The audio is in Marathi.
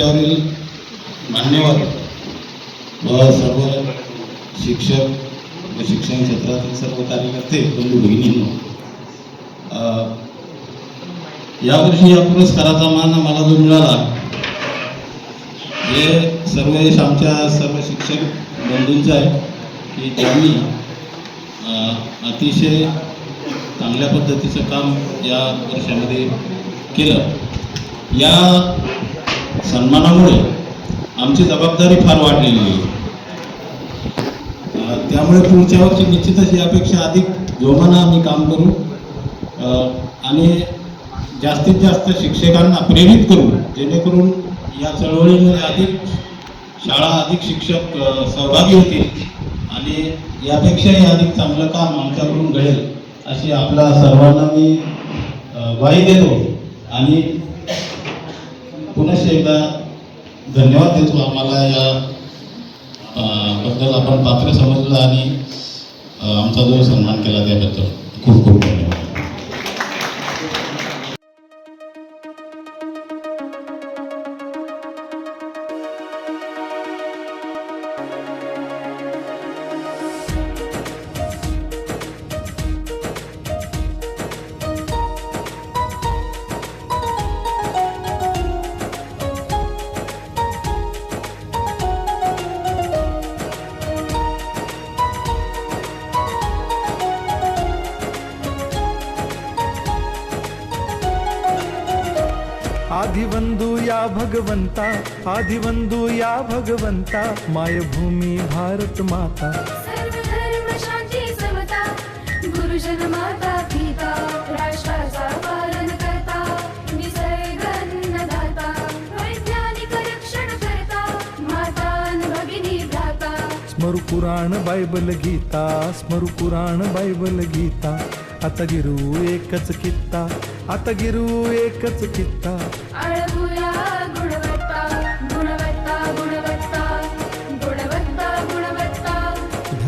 त्यावरील मान्यवर व सर्व शिक्षक व शिक्षण क्षेत्रातील सर्व कार्यकर्ते बंधू भगिनींनो यावर्षी या पुरस्काराचा मान मला जो मिळाला हे सर्व यश आमच्या सर्व शिक्षक बंधूंचं आहे की ज्यांनी अतिशय चांगल्या पद्धतीचं काम या वर्षामध्ये केलं. या सन्मानामुळे आमची जबाबदारी फार वाढलेली आहे. त्यामुळे पुढच्या वर्षी निश्चितच यापेक्षा अधिक जोमानं आम्ही काम करू. आणि जास्तीत जास्त शिक्षकांना प्रेरित करू जेणेकरून या चळवळीमध्ये अधिक शाळा अधिक शिक्षक सहभागी होतील आणि यापेक्षाही अधिक चांगलं काम आमच्याकडून घडेल अशी आपल्या सर्वांना मी ग्वाही देतो. आणि पुनश्च एकदा धन्यवाद देतो आम्हाला या बद्दल आपण पात्र समजलं आणि आमचा जो सन्मान केला त्याबद्दल. खूप खूप धन्यवाद आदिवंदू या भगवंता आदिवंदू या भगवंता मायभूमी भारत माता। शांती समता गुरुजन माता पिता राष्ट्राचा पालन करता निसर्ग अन्नदाता वैज्ञानिक रक्षण करता माता अन भगिनी भ्राता। स्मरु पुराण बायबल गीता स्मरु पुराण बायबल गीता। आता गिरू एकच कित्ता आता गिरू एकच कित्ता।